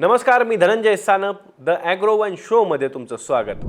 नमस्कार मी Dhananjay Sanap the agro one शोमध्ये तुमचं स्वागत.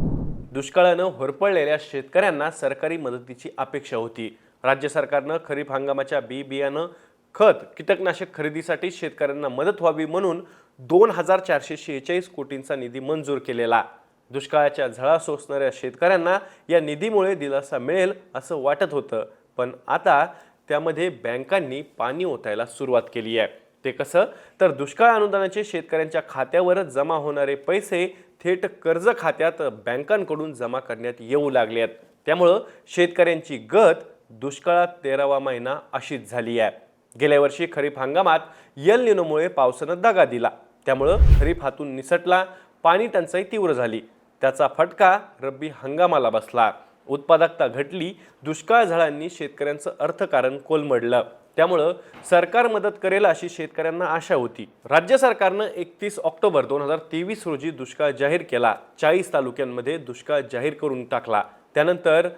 दुष्काळानं होरपळलेल्या शेतकऱ्यांना सरकारी मदतीची अपेक्षा होती. राज्य सरकारनं खरीप हंगामाच्या बी बियाणं खत कीटकनाशक खरेदीसाठी शेतकऱ्यांना मदत व्हावी म्हणून दोन हजार चारशे शेहेचाळीस कोटींचा निधी मंजूर केलेला. दुष्काळाच्या झळा सोसणाऱ्या शेतकऱ्यांना या निधीमुळे दिलासा मिळेल असं वाटत होतं. पण आता त्यामध्ये बँकांनी पाणी ओतायला सुरुवात केली आहे. ते कसं? तर दुष्काळ अनुदानाचे शेतकऱ्यांच्या खात्यावरच जमा होणारे पैसे थेट कर्ज खात्यात बँकांकडून जमा करण्यात येऊ लागले आहेत. त्यामुळं शेतकऱ्यांची गत दुष्काळात तेरावा महिना अशीच झाली आहे. गेल्या वर्षी खरीप हंगामात यल निनोमुळे पावसानं दगा दिला. त्यामुळं खरीप हातून निसटला पाणी टंचाई तीव्र झाली. त्याचा फटका रब्बी हंगामाला बसला. उत्पादकता घटली दुष्काळ झाडांनी शेतकऱ्यांचं अर्थकारण कोलमडलं. त्यामुळं सरकार मदत करेल अशी शेतकऱ्यांना आशा होती. राज्य सरकारनं एकतीस ऑक्टोबर दोन हजार तेवीस रोजी दुष्काळ जाहीर केला. चाळीस तालुक्यांमध्ये दुष्काळ जाहीर करून टाकला. त्यानंतर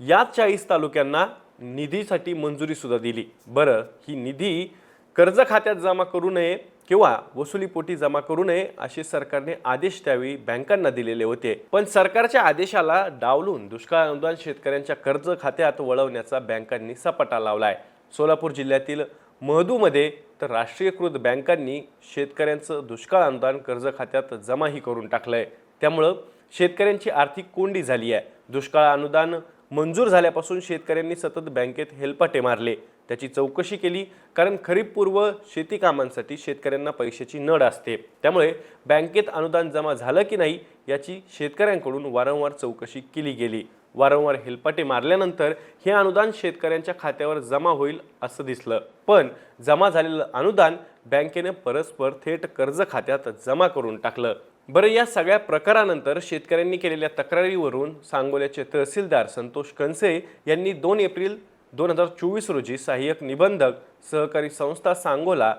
याच चाळीस तालुक्यांना निधीसाठी मंजुरी सुद्धा दिली. बरं ही निधी कर्ज खात्यात जमा करू नये किंवा वसुलीपोटी जमा करू नये असे सरकारने आदेश त्यावेळी बँकांना दिलेले होते. पण सरकारच्या आदेशाला डावलून दुष्काळ अनुदान शेतकऱ्यांच्या कर्ज खात्यात वळवण्याचा बँकांनी सपाटा लावलाय. सोलापूर जिल्ह्यातील महदूमध्ये तर राष्ट्रीयकृत बँकांनी शेतकऱ्यांचं दुष्काळ अनुदान कर्ज खात्यात जमाही करून टाकलं आहे त्यामुळं शेतकऱ्यांची आर्थिक कोंडी झाली आहे. दुष्काळ अनुदान मंजूर झाल्यापासून शेतकऱ्यांनी सतत बँकेत हेलपाटे मारले. त्याची चौकशी केली कारण खरीपपूर्व शेती कामांसाठी शेतकऱ्यांना पैशाची नड असते. त्यामुळे बँकेत अनुदान जमा झालं की नाही याची शेतकऱ्यांकडून वारंवार चौकशी केली गेली. वारंवार हेलपाटे मारल्यानंतर हे अनुदान शेतकऱ्यांच्या खात्यावर जमा होईल असं दिसलं. पण जमा झालेलं अनुदान बँकेने परस्पर थेट कर्ज खात्यात जमा करून टाकलं. बरं या सगळ्या प्रकारानंतर शेतकऱ्यांनी केलेल्या तक्रारीवरून सांगोल्याचे तहसीलदार संतोष कनसे यांनी दोन एप्रिल दोन हजार चोवीस रोजी सहाय्यक निबंधक सहकारी संस्था सांगोला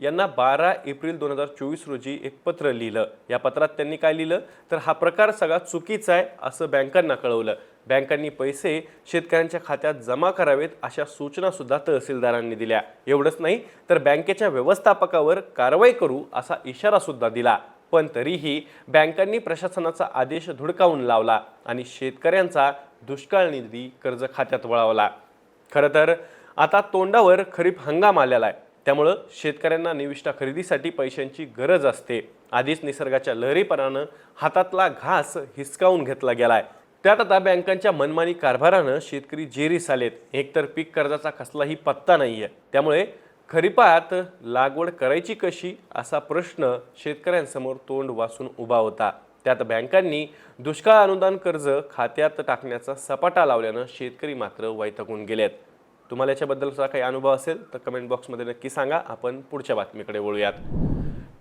यांना बारा एप्रिल दोन हजार चोवीस रोजी एक पत्र लिहिलं. या पत्रात त्यांनी काय लिहिलं? तर हा प्रकार सगळा चुकीचा आहे असं बँकांना कळवलं. बँकांनी पैसे शेतकऱ्यांच्या खात्यात जमा करावेत अशा सूचनासुद्धा तहसीलदारांनी दिल्या. एवढंच नाही तर बँकेच्या व्यवस्थापकावर कारवाई करू असा इशारासुद्धा दिला. पण तरीही बँकांनी प्रशासनाचा आदेश धुडकावून लावला आणि शेतकऱ्यांचा दुष्काळ निधी कर्ज खात्यात वळवला. खरं तर आता तोंडावर खरीप हंगाम आलेला आहे. त्यामुळं शेतकऱ्यांना निविष्ठा खरेदीसाठी पैशांची गरज असते. आधीच निसर्गाच्या लहरीपणानं हातातला घास हिसकावून घेतला गेलाय. त्यात आता बँकांच्या मनमानी कारभारानं शेतकरी जेरीस आलेत. एकतर पीक कर्जाचा कसलाही पत्ता नाही आहे त्यामुळे खरीपात लागवड करायची कशी असा प्रश्न शेतकऱ्यांसमोर तोंड वासून उभा होता. त्यात बँकांनी दुष्काळ अनुदान कर्ज खात्यात टाकण्याचा सपाटा लावल्यानं शेतकरी मात्र वैतकून गेलेत. तुम्हाला याच्याबद्दलचा काही अनुभव असेल तर कमेंट बॉक्समध्ये नक्की सांगा. आपण पुढच्या बातमीकडे वळूयात.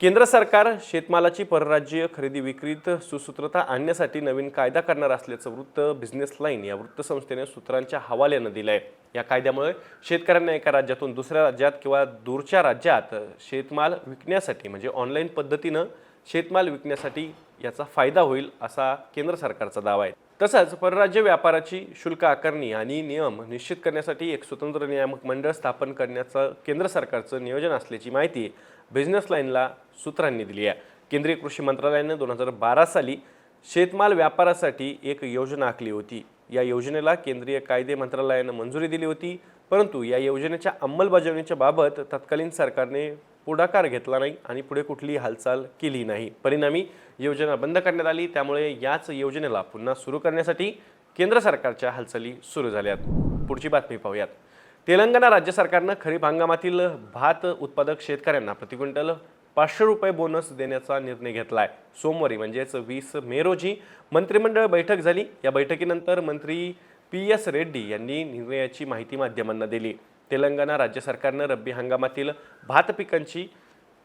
केंद्र सरकार शेतमालाची परराज्य खरेदी विक्रीत सुसूत्रता आणण्यासाठी नवीन कायदा करणार असल्याचं वृत्त बिझनेस लाईन या वृत्तसंस्थेने सूत्रांच्या हवाल्यानं दिलं आहे या कायद्यामुळे शेतकऱ्यांना एका राज्यातून दुसऱ्या राज्यात किंवा दूरच्या राज्यात शेतमाल विकण्यासाठी म्हणजे ऑनलाईन पद्धतीनं शेतमाल विकण्यासाठी याचा फायदा होईल असा केंद्र सरकारचा दावा आहे. तसंच परराज्य व्यापाराची शुल्क आकारणी आणि नियम निश्चित करण्यासाठी एक स्वतंत्र नियामक मंडळ स्थापन करण्याचं केंद्र सरकारचं नियोजन असल्याची माहिती बिझनेस लाईनला सूत्रांनी दिली आहे. केंद्रीय कृषी मंत्रालयानं दोन हजार बारा साली शेतमाल व्यापारासाठी एक योजना आखली होती. या योजनेला केंद्रीय कायदे मंत्रालयानं मंजुरी दिली होती. परंतु या योजनेच्या अंमलबजावणीच्या बाबत तत्कालीन सरकारने पुढाकार घेतला नाही आणि पुढे कुठलीही हालचाल केली नाही. परिणामी योजना बंद करण्यात आली त्यामुळे याच योजनेला पुन्हा सुरू करण्यासाठी केंद्र सरकारच्या हालचाली सुरू झाल्यात. पुढची बातमी पाहूयात. तेलंगणा राज्य सरकारनं खरीप हंगामातील भात उत्पादक शेतकऱ्यांना प्रति क्विंटल पाचशे रुपये बोनस देण्याचा निर्णय घेतला आहे सोमवारी म्हणजेच वीस मे रोजी मंत्रिमंडळ बैठक झाली. या बैठकीनंतर मंत्री पी एस रेड्डी यांनी निर्णयाची माहिती माध्यमांना दिली. तेलंगणा राज्य सरकारनं रब्बी हंगामातील भात पिकांची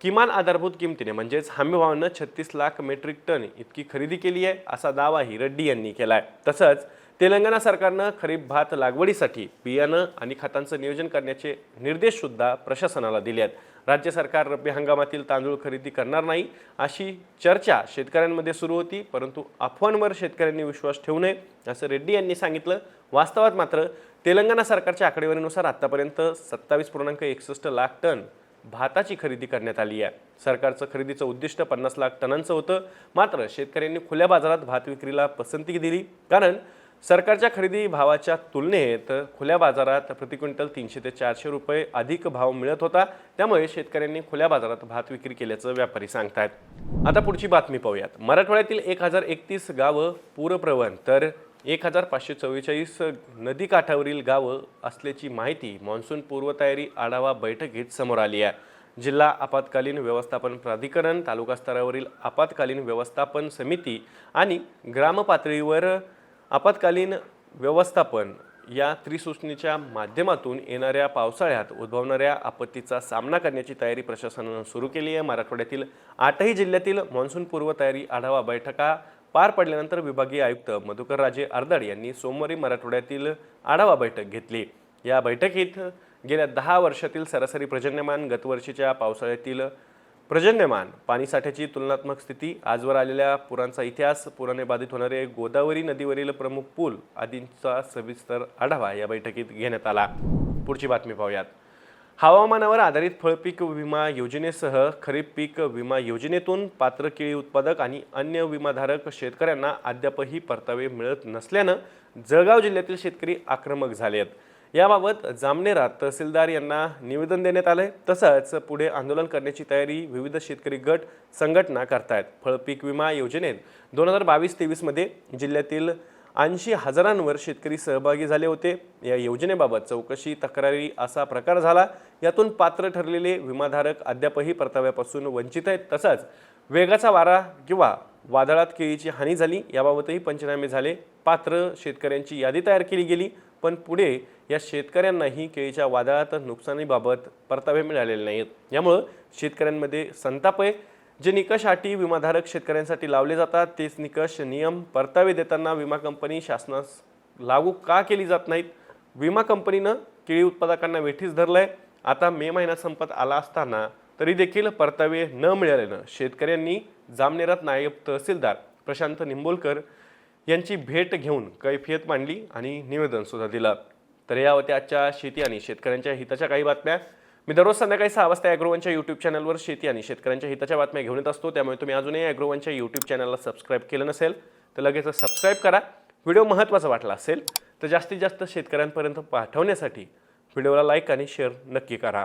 किमान आधारभूत किमतीने म्हणजेच हमीभावानं छत्तीस लाख मेट्रिक टन इतकी खरेदी केली आहे असा दावाही रेड्डी यांनी केला आहे तसंच तेलंगणा सरकारनं खरीप भात लागवडीसाठी बियाणं आणि खतांचं नियोजन करण्याचे निर्देशसुद्धा प्रशासनाला दिले आहेत. राज्य सरकार रब्बी हंगामातील तांदूळ खरेदी करणार नाही अशी चर्चा शेतकऱ्यांमध्ये सुरू होती परंतु अफवांवर शेतकऱ्यांनी विश्वास ठेवू नये असं रेड्डी यांनी सांगितलं. वास्तवात मात्र तेलंगणा सरकारच्या आकडेवारीनुसार आतापर्यंत सत्तावीस पूर्णांक एकसष्ट लाख टन भाताची खरेदी करण्यात आली आहे. सरकारचं खरेदीचं उद्दिष्ट पन्नास लाख टनांचं होतं मात्र शेतकऱ्यांनी खुल्या बाजारात भात विक्रीला पसंती दिली. कारण सरकारच्या खरेदी भावाच्या तुलनेत खुल्या बाजारात प्रति क्विंटल तीनशे ते चारशे रुपये अधिक भाव मिळत होता. त्यामुळे शेतकऱ्यांनी खुल्या बाजारात भात विक्री केल्याचं व्यापारी सांगतायत. आता पुढची बातमी पाहूयात. मराठवाड्यातील एक हजार एकतीस गावं पूरप्रवण तर एक हजार पाचशे चव्वेचाळीस नदीकाठावरील गावं असल्याची माहिती मान्सून पूर्वतयारी आढावा बैठकीत समोर आली आहे. जिल्हा आपत्कालीन व्यवस्थापन प्राधिकरण तालुका स्तरावरील आपत्कालीन व्यवस्थापन समिती आणि ग्रामपातळीवर आपत्कालीन व्यवस्थापन या त्रिसूचनेच्या माध्यमातून येणाऱ्या पावसाळ्यात उद्भवणाऱ्या आपत्तीचा सामना करण्याची तयारी प्रशासनानं सुरू केली आहे. मराठवाड्यातील आठही जिल्ह्यातील मान्सूनपूर्व तयारी आढावा बैठका पार पडल्यानंतर विभागीय आयुक्त मधुकर राजे अर्दड यांनी सोमवारी मराठवाड्यातील आढावा बैठक घेतली. या बैठकीत गेल्या दहा वर्षातील सरासरी पर्जन्यमान गतवर्षीच्या पावसाळ्यातील पर्जन्यमान. पाणीसाठ्याची तुलनात्मक स्थिती आजवर आलेल्या पुरांचा इतिहास पुराने बाधित होणारे गोदावरी नदीवरील प्रमुख पूल आदींचा सविस्तर आढावा या बैठकीत घेण्यात आला. पुढची बातमी पाहूयात. हवामानावर आधारित फळपीक विमा योजनेसह खरीप पीक विमा योजनेतून पात्र केळी उत्पादक आणि अन्य विमाधारक शेतकऱ्यांना अद्यापही परतावे मिळत नसल्यानं जळगाव जिल्ह्यातील शेतकरी आक्रमक झाले आहेत याबाबत जामनेरात तहसीलदार यांना निवेदन देण्यात आलं आहे तसंच पुढे आंदोलन करण्याची तयारी विविध शेतकरी गट संघटना करतायत. फळपीक विमा योजनेत दोन हजार बावीस तेवीसमध्ये जिल्ह्यातील ऐंशी हजारांवर शेतकरी सहभागी झाले होते. या योजनेबाबत चौकशी तक्रारी असा प्रकार झाला. यातून पात्र ठरलेले विमाधारक अद्यापही परताव्यापासून वंचित आहेत. तसंच वेगाचा वारा किंवा वादळात केळीची हानी झाली याबाबतही पंचनामे झाले. पात्र शेतकऱ्यांची यादी तयार केली गेली. पण पुढे या शेतकऱ्यांनाही केळीच्या वादळात नुकसानीबाबत परतावे मिळालेले नाहीत. यामुळं शेतकऱ्यांमध्ये संताप आहे. जे निकष अटी विमाधारक शेतकऱ्यांसाठी लावले जातात तेच निकष नियम परतावे देताना विमा कंपनी शासनास लागू का केली जात नाहीत? विमा कंपनीनं केळी उत्पादकांना वेठीस धरलंय. आता मे महिना संपत आला असताना तरी देखील परतावे न मिळाल्यानं शेतकऱ्यांनी जामनेरात नायब तहसीलदार प्रशांत निंबोलकर यांची भेट घेऊन कैफियत मांडली आणि निवेदनसुद्धा दिलं. तर या होत्या आजच्या शेती आणि शेतकऱ्यांच्या हिताच्या काही बातम्या. मी दररोज संध्याकाळी सहा वाजता ॲग्रोवनच्या यूट्यूब चॅनलवर शेती आणि शेतकऱ्यांच्या हिताच्या बातम्या घेऊन येत असतो. त्यामुळे तुम्ही अजूनही ॲग्रोवनच्या यूट्यूब चॅनलला सबस्क्राईब केलं नसेल तर लगेच सबस्क्राईब करा. व्हिडिओ महत्त्वाचा वाटला असेल तर जास्तीत जास्त शेतकऱ्यांपर्यंत पाठवण्यासाठी व्हिडिओला लाईक आणि शेअर नक्की करा.